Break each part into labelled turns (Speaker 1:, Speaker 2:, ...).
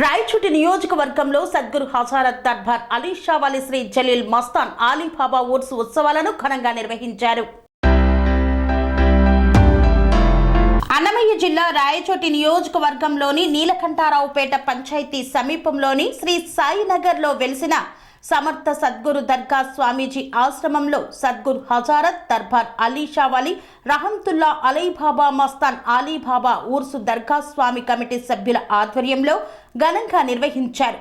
Speaker 1: రాయచూటి నియోజకవర్గంలో సద్గురు హజారత్ దర్బార్ అలీ షా శ్రీ జలీల్ మస్తాన్ ఆలీబాబా ఊర్స్ ఉత్సవాలను ఘనంగా నిర్వహించారు. అన్నమయ్య జిల్లా రాయచోటి నియోజకవర్గంలోని నీలకంఠారావుపేట పంచాయతీ సమీపంలోని శ్రీ సాయినగర్లో వెలిసిన సమర్థ సద్గురు దర్గా స్వామీజీ ఆశ్రమంలో సద్గురు హజారత్ దర్బార్ అలీ షావాలి రహంతుల్లా అలీబాబా మస్తాన్ అలీబాబా ఊర్సు దర్గా స్వామి కమిటీ సభ్యుల ఆధ్వర్యంలో ఘనంగా నిర్వహించారు.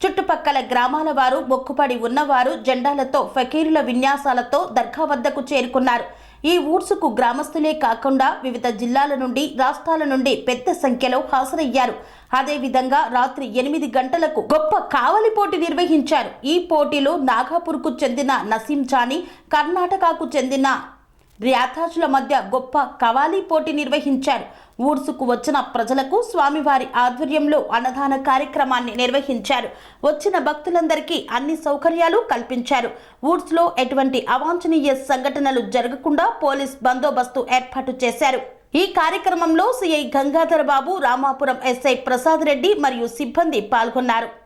Speaker 1: చుట్టుపక్కల గ్రామాల వారు మొక్కుపడి ఉన్నవారు జెండాలతో ఫకీరుల విన్యాసాలతో దర్గా వద్దకు చేరుకున్నారు. ఈ ఊర్సుకు గ్రామస్తులే కాకుండా వివిధ జిల్లాల నుండి రాష్ట్రాల నుండి పెద్ద సంఖ్యలో హాజరయ్యారు. అదేవిధంగా రాత్రి ఎనిమిది గంటలకు గొప్ప కావలి పోటీ నిర్వహించారు. ఈ పోటీలో నాగాపూర్కు చెందిన నసీం జానీ కర్ణాటకకు చెందిన ర్యాతాజుల మధ్య గొప్ప కవాలి పోటీ నిర్వహించారు. ఊర్సుకు వచ్చిన ప్రజలకు స్వామివారి ఆధ్వర్యంలో అన్నదాన కార్యక్రమాన్ని నిర్వహించారు. వచ్చిన భక్తులందరికీ అన్ని సౌకర్యాలు కల్పించారు. ఊర్స్లో ఎటువంటి అవాంఛనీయ సంఘటనలు జరగకుండా పోలీస్ బందోబస్తు ఏర్పాటు చేశారు. ఈ కార్యక్రమంలో సిఐ గంగాధర్ బాబు రామాపురం ఎస్ఐ ప్రసాద్ రెడ్డి మరియు సిబ్బంది పాల్గొన్నారు.